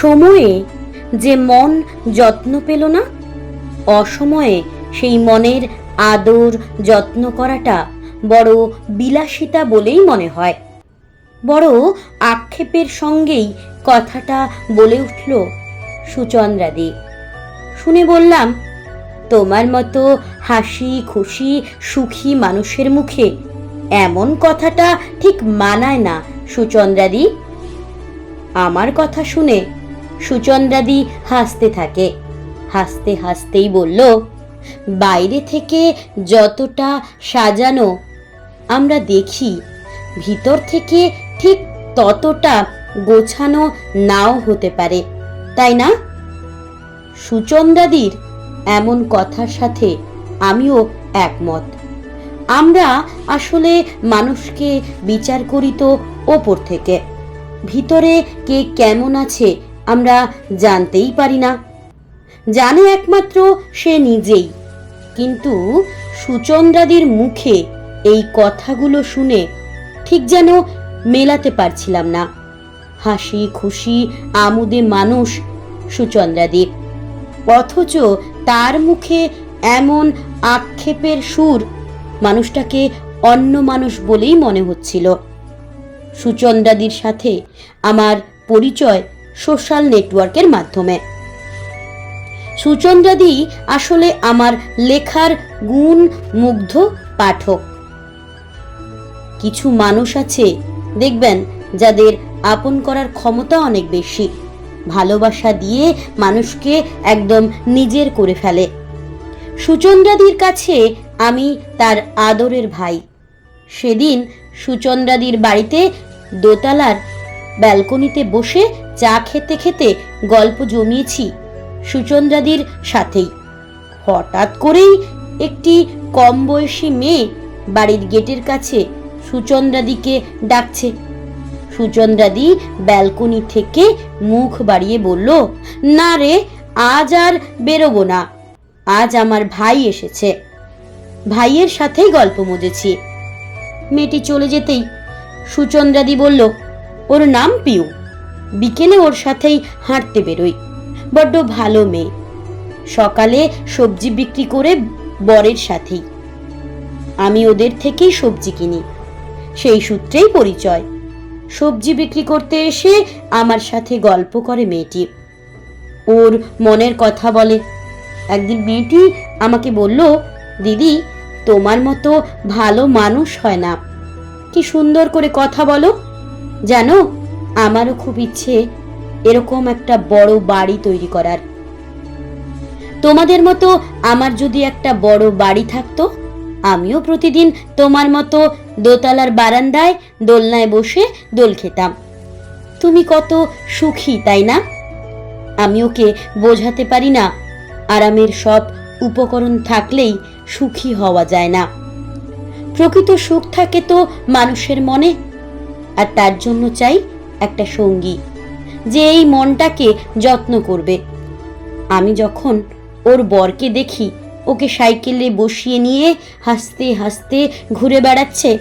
সময়ে যে মন যত্ন পেল না, অসময়ে সেই মনের আদর যত্ন করাটা বড় বিলাসিতা বলেই মনে হয়। বড় আক্ষেপের সঙ্গেই কথাটা বলে উঠল সুচন্দ্রাদি। শুনে বললাম, তোমার মতো হাসি খুশি সুখী মানুষের মুখে এমন কথাটা ঠিক মানায় না সুচন্দ্রাদি। আমার কথা শুনে সুচন্দ্রাদি হাসতে থাকে। হাসতে হাসতেই বলল, বাইরে থেকে যতটা সাজানো আমরা দেখি, ভিতর থেকে ঠিক ততটা গোছানো নাও হতে পারে, তাই না? সুচন্দ্রাদির এমন কথার সাথে আমিও একমত। আমরা আসলে মানুষকে বিচার করি তো ওপর থেকে। ভিতরে কে কেমন আছে আমরা জানতেই পারি না। জানে একমাত্র সে নিজেই। কিন্তু সুচন্দ্রাদির মুখে এই কথাগুলো শুনে ঠিক যেন মেলাতে পারছিলাম না। হাসি খুশি আমুদে মানুষ সুচন্দ্রাদি। অথচ তার মুখে এমন আক্ষেপের সুর মানুষটাকে অন্য মানুষ বলেই মনে হচ্ছিল। সুচন্দ্রাদির সাথে আমার পরিচয় সোশ্যাল নেটওয়ার্কের মাধ্যমে। সুচন্দ্রাদি আসলে আমার লেখার গুণ মুগ্ধ পাঠক। কিছু মানুষ আছে, দেখবেন, যাদের আপন করার ক্ষমতা অনেক বেশি। ভালোবাসা দিয়ে মানুষকে একদম নিজের করে ফেলে। সুচন্দ্রাদির কাছে আমি তার আদরের ভাই। সেদিন সুচন্দ্রাদির বাড়িতে দোতলার ব্যালকনিতে বসে চা খেতে খেতে গল্প জমিয়েছি সুচন্দ্রাদির সাথেই। হঠাৎ করেই একটি কম বয়সী মেয়ে বাড়ির গেটের কাছে সুচন্দ্রাদিকে ডাকছে। সুচন্দ্রাদি ব্যালকনি থেকে মুখ বাড়িয়ে বলল, না রে, আজ আর বেরোবো না। আজ আমার ভাই এসেছে। ভাইয়ের সাথেই গল্প মজেছি। মেয়েটি চলে যেতেই সুচন্দ্রাদি বলল, ওর নাম পিউ। বিকেলে ওর সাথেই হাঁটতে বেরোই। বড্ড ভালো মেয়ে। সকালে সবজি বিক্রি করে বরের সাথেই। আমি ওদের থেকেই সবজি কিনি। সেই সূত্রেই পরিচয়। সবজি বিক্রি করতে এসে আমার সাথে গল্প করে মেয়েটি। ওর মনের কথা বলে। একদিন মেয়েটি আমাকে বলল, দিদি, তোমার মতো ভালো মানুষ হয় না। কি সুন্দর করে কথা বলো। জানো আমারও খুব ইচ্ছে এরকম একটা বড় বাড়ি তৈরি করার। তোমাদের মতো আমার যদি একটা বড় বাড়ি থাকতো, আমিও প্রতিদিন তোমার মতো দোতলার বারান্দায় দোলনায় বসে দোল খেতাম। তুমি কত সুখী, তাই না? আমি ওকে বোঝাতে পারি না, আরামের সব উপকরণ থাকলেই সুখী হওয়া যায় না। প্রকৃত সুখ থাকে তো মানুষের মনে, আর তার জন্য চাই একটা সঙ্গী, যে এই মনটাকে যত্ন করবে। আমি যখন ওর বরকে দেখি, ওকে সাইকেলে বসিয়ে নিয়ে হাসতে হাসতে ঘুরে বেড়াচ্ছে,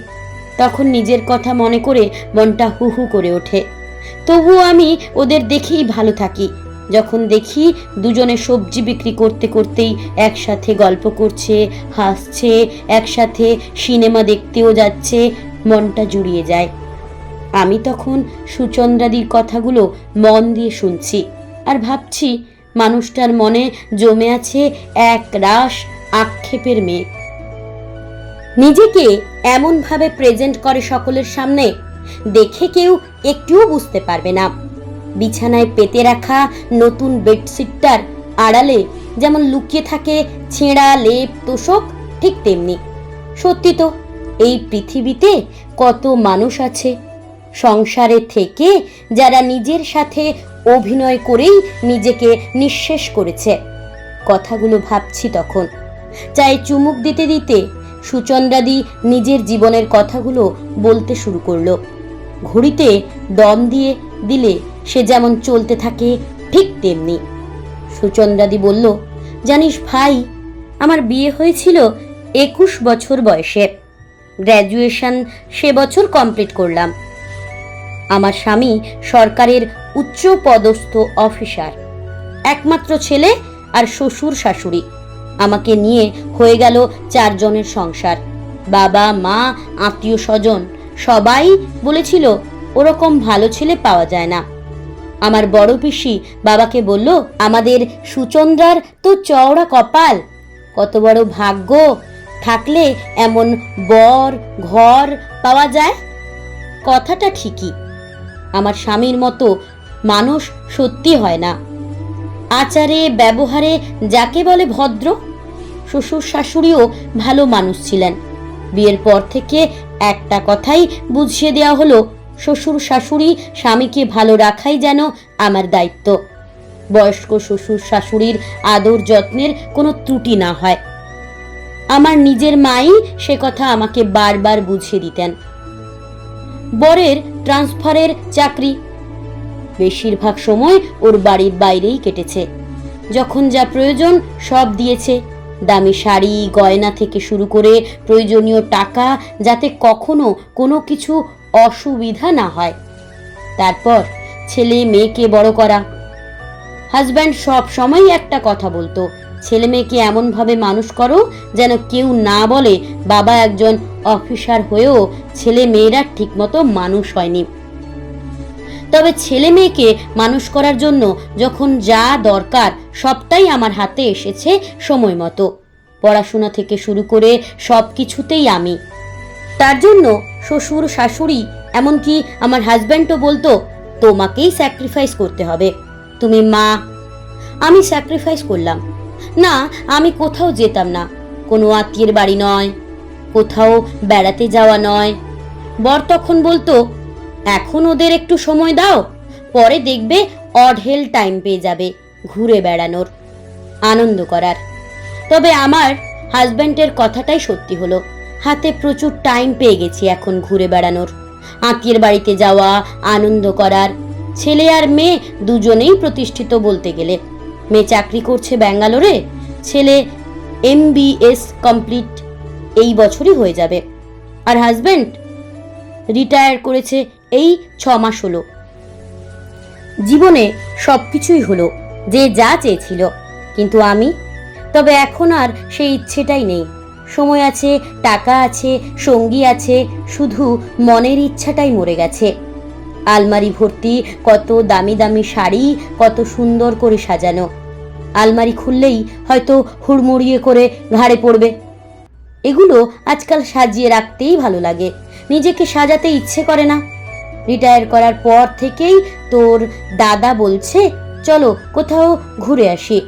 তখন নিজের কথা মনে করে মনটা হু হু করে ওঠে। তবুও আমি ওদের দেখেই ভালো থাকি। যখন দেখি দুজনে সবজি বিক্রি করতে করতেই একসাথে গল্প করছে, হাসছে, একসাথে সিনেমা দেখতেও যাচ্ছে, মনটা জুড়িয়ে যায়। আমি তখন সুচন্দ্রাদির কথাগুলো মন দিয়ে শুনছি আর ভাবছি মানুষটার মনে জমে আছে এক রাস আক্ষেপের মেঘ। নিজেকে এমনভাবে প্রেজেন্ট করে সকলের সামনে, দেখে কেউ একটুও বুঝতে পারবে না। বিছানায় পেতে রাখা নতুন বেডশিটটার আড়ালে যেমন লুকিয়ে থাকে ছেঁড়া লেপ তোষক, ঠিক তেমনি। সত্যি তো, এই পৃথিবীতে কত মানুষ আছে? সংসারে থেকে যারা নিজের সাথে অভিনয় করেই নিজেকে নিঃশেষ করেছে। কথাগুলো ভাবছি তখন। চাই চুমুক দিতে দিতে সুচন্দ্রাদি নিজের জীবনের কথাগুলো বলতে শুরু করল। ঘড়িতে দম দিয়ে দিলে সে যেমন চলতে থাকে ঠিক তেমনি। সুচন্দ্রাদি বলল, জানিস ভাই, আমার বিয়ে হয়েছিল একুশ বছর বয়সে। গ্র্যাজুয়েশন সে বছর কমপ্লিট করলাম। আমার স্বামী সরকারের উচ্চ পদস্থ অফিসার। একমাত্র ছেলে আর শ্বশুর শাশুড়ি। আমাকে নিয়ে হয়ে গেল চারজনের সংসার। বাবা, মা, আত্মীয় স্বজন, সবাই বলেছিল, ওরকম ভালো ছেলে পাওয়া যায় না। আমার বড় পিসি বাবাকে বলল, আমাদের সুচন্দ্রার তো চওড়া কপাল। কত বড় ভাগ্য। থাকলে এমন বর, ঘর পাওয়া যায়? কথাটা ঠিকই আমার স্বামীর মতো মানুষ সত্যি হয় না। আচারে, ব্যবহারে যাকে বলে ভদ্র, শ্বশুর শাশুড়িও ভালো মানুষ ছিলেন। বিয়ের পর থেকে একটা কথাই বুঝিয়ে দেওয়া হলো, শ্বশুর শাশুড়ি স্বামীকে ভালো রাখাই যেন আমার দায়িত্ব। বয়স্ক শ্বশুর শাশুড়ির আদর যত্নের কোনো ত্রুটি না হয়। আমার নিজের মাই সে কথা আমাকে বারবার বুঝিয়ে দিতেন। বরের ট্রান্সফারের চাকরি। বেশিরভাগ সময় ওর বাড়ির বাইরেই কেটেছে। যখন যা প্রয়োজন সব দিয়েছে। দামি শাড়ি, গয়না থেকে শুরু করে প্রয়োজনীয় টাকা, যাতে কখনো কোনো কিছু অসুবিধা না হয়। তারপর ছেলে, মেয়েকে বড় করা। হাজব্যান্ড সব সময় একটা কথা বলতো। ছেলে মেয়েকে এমনভাবে মানুষ করো যেন কেউ না বলে বাবা একজন অফিসার হয়েও ছেলে মেয়েরা ঠিকমতো মানুষ হয়নি। তবে ছেলে মেয়েকে মানুষ করার জন্য যখন যা দরকার সবটাই আমার হাতে এসেছে সময় মতো। পড়াশোনা থেকে শুরু করে সব কিছুতেই আমি। তার জন্য শ্বশুর, শাশুড়ি, এমনকি আমার হাজব্যান্ডও বলতো, তোমাকেই স্যাক্রিফাইস করতে হবে। তুমি মা। আমি স্যাক্রিফাইস করলাম। না, আমি কোথাও যেতাম না। কোনো আত্মীয়ের বাড়ি নয়, কোথাও বেড়াতে যাওয়া নয়। বর তখন বলতো, এখন ওদের একটু সময় দাও, পরে দেখবে অঢেল টাইম পেয়ে যাবে ঘুরে বেড়ানোর, আনন্দ করার। তবে আমার হাজব্যান্ডের কথাটাই সত্যি হলো, হাতে প্রচুর টাইম পেয়ে গেছি এখন ঘুরে বেড়ানোর, আত্মীয়ের বাড়িতে যাওয়া, আনন্দ করার, ছেলে আর মেয়ে দুজনেই প্রতিষ্ঠিত বলতে গেলে। মেয়ে চাকরি করছে ব্যাঙ্গালোরে, ছেলে এমবিএস কমপ্লিট এই বছরই হয়ে যাবে। আর হাজব্যান্ড রিটায়ার করেছে এই ছ মাস হলো। জীবনে সব কিছুই হলো, যে যা চেয়েছিল। কিন্তু আমি, তবে এখন আর সেই ইচ্ছেটাই নেই। সময় আছে, টাকা আছে, সঙ্গী আছে, শুধু মনের ইচ্ছাটাই মরে গেছে। আলমারি ভর্তি, কত দামি দামি শাড়ি, কত সুন্দর করে সাজানো। আলমারি খুললেই হয়তো হুড়মুড়িয়ে করে ঘাড়ে পড়বে। এগুলো আজকাল সাজিয়ে রাখতেই ভালো লাগে। নিজেকে সাজাতে ইচ্ছে করে না। রিটায়ার করার পর থেকেই তোর দাদা বলছে, চলো কোথাও ঘুরে আসি।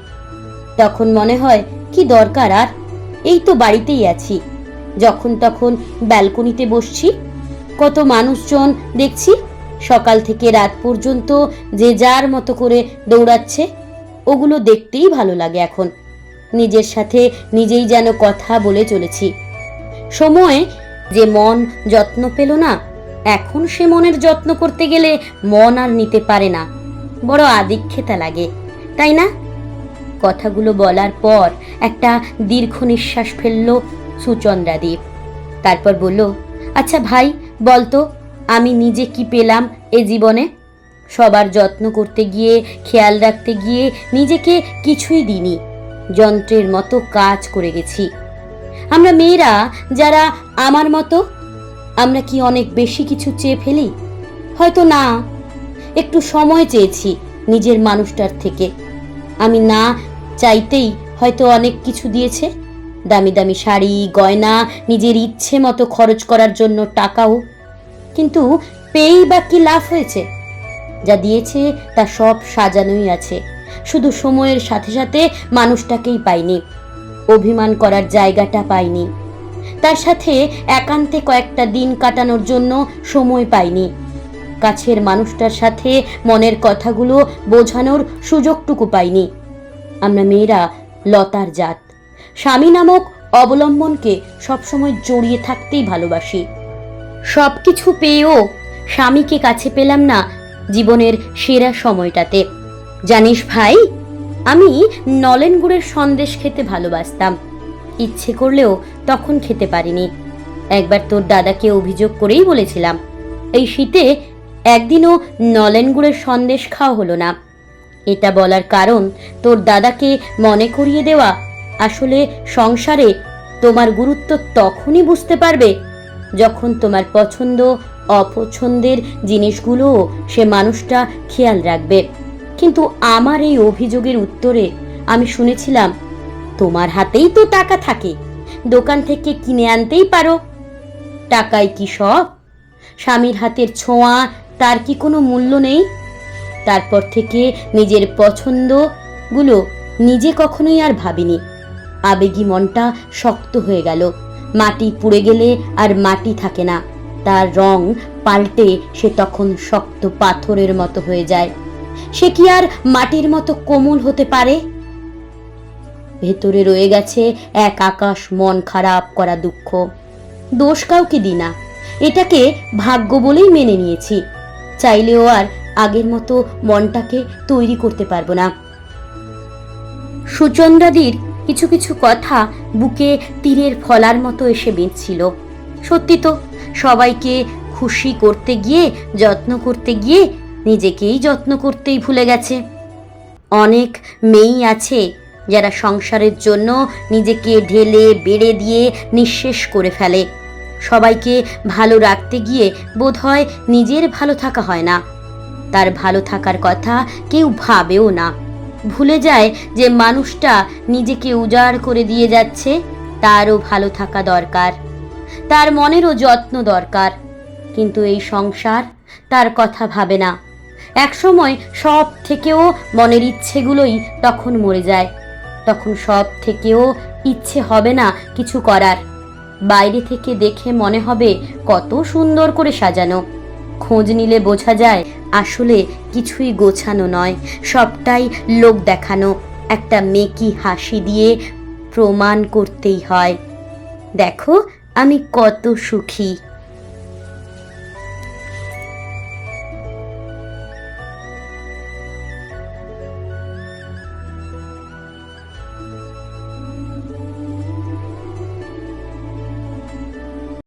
তখন মনে হয়, কি দরকার আর? এই তো বাড়িতেই আছি। যখন তখন ব্যালকনিতে বসছি। কত মানুষজন দেখছি সকাল থেকে রাত পর্যন্ত যে যার মতো করে দৌড়াচ্ছে, ওগুলো দেখতেই ভালো লাগে এখন। নিজের সাথে নিজেই যেন কথা বলে চলেছি। সময়ে যে মন যত্ন পেল না, এখন সে মনের যত্ন করতে গেলে মন আর নিতে পারে না। বড় আদিক্ষেতা লাগে, তাই না? কথাগুলো বলার পর একটা দীর্ঘ নিঃশ্বাস ফেলল সুচন্দ্রাদীপ। তারপর বলল আচ্ছা ভাই বলতো আমি নিজে কি পেলাম এ জীবনে? সবার যত্ন করতে গিয়ে, খেয়াল রাখতে গিয়ে নিজেকে কিছুই দিইনি। যন্ত্রের মতো কাজ করে গেছি। আমরা মেয়েরা যারা আমার মতো, আমরা কি অনেক বেশি কিছু চেয়ে ফেলি? হয়তো না। একটু সময় চেয়েছি নিজের মানুষটার থেকে। আমি না চাইতেই হয়তো অনেক কিছু দিয়েছে। দামি দামি শাড়ি, গয়না, নিজের ইচ্ছে মতো খরচ করার জন্য টাকাও কিন্তু পেয়েই বা কি লাভ হয়েছে? যা দিয়েছে তা সব সাজানোই আছে। শুধু সময়ের সাথে সাথে মানুষটাকেই পাইনি। অভিমান করার জায়গাটা পাইনি। তার সাথে একান্তে কয়েকটা দিন কাটানোর জন্য সময় পাইনি। কাছের মানুষটার সাথে মনের কথাগুলো বোঝানোর সুযোগটুকু পাইনি। আমরা মেয়েরা লতার জাত। স্বামী নামক অবলম্বনকে সবসময় জড়িয়ে থাকতেই ভালোবাসি। সব কিছু পেয়েও স্বামীকে কাছে পেলাম না জীবনের সেরা সময়টাতে। জানিস ভাই, আমি নলেন গুড়ের সন্দেশ খেতে ভালোবাসতাম। ইচ্ছে করলেও তখন খেতে পারিনি। একবার তোর দাদাকে অভিযোগ করেই বলেছিলাম, এই শীতে একদিনও নলেন গুড়ের সন্দেশ খাওয়া হলো না। এটা বলার কারণ তোর দাদাকে মনে করিয়ে দেওয়া। আসলে সংসারে তোমার গুরুত্ব তখনই বুঝতে পারবে যখন তোমার পছন্দ, অপছন্দের জিনিসগুলোও সে মানুষটা খেয়াল রাখবে। কিন্তু আমার এই অভিযোগের উত্তরে আমি শুনেছিলাম, তোমার হাতেই তো টাকা থাকে, দোকান থেকে কিনে আনতেই পারো। টাকায় কি সব? স্বামীর হাতের ছোঁয়া, তার কি কোনো মূল্য নেই? তারপর থেকে নিজের পছন্দগুলো নিজে কখনোই আর ভাবিনি। আবেগী মনটা শক্ত হয়ে গেল। মাটি পুড়ে গেলে আর মাটি থাকে না। তার রং পাল্টে সে তখন শক্ত পাথরের মতো হয়ে যায়। সে কি আর মাটির মতো কোমল হতে পারে? ভেতরে রয়ে গেছে এক আকাশ মন খারাপ করা দুঃখ। দোষ কাউকে দি না। এটাকে ভাগ্য বলেই মেনে নিয়েছি। চাইলেও আর আগের মতো মনটাকে তৈরি করতে পারব না। সুচন্দ্রাদির কিছু কিছু কথা বুকে তীরের ফলার মতো এসে বেঁধছিল। সত্যি তো, সবাইকে খুশি করতে গিয়ে, যত্ন করতে গিয়ে নিজেকেই যত্ন করতেই ভুলে গেছে। অনেক মেয়েই আছে যারা সংসারের জন্য নিজেকে ঢেলে বেড়ে দিয়ে নিঃশেষ করে ফেলে। সবাইকে ভালো রাখতে গিয়ে বোধহয় নিজের ভালো থাকা হয় না। তার ভালো থাকার কথা কেউ ভাবেও না। ভুলে যায় যে মানুষটা নিজেকে উজাড় করে দিয়ে যাচ্ছে, তারও ভালো থাকা দরকার। তার মনেরও যত্ন দরকার। কিন্তু এই সংসার তার কথা ভাবে না। একসময় সব থেকেও মনের ইচ্ছেগুলোই তখন মরে যায়। তখন সব থেকেও ইচ্ছে হবে না কিছু করার। বাইরে থেকে দেখে মনে হবে কত সুন্দর করে সাজানো। খোঁজ নিলে বোঝা যায়, আসলে কিছুই গোছানো নয়। সবটাই লোক দেখানো। একটা মেকি হাসি দিয়ে প্রমাণ করতেই হয়। দেখো, আমি কত সুখী।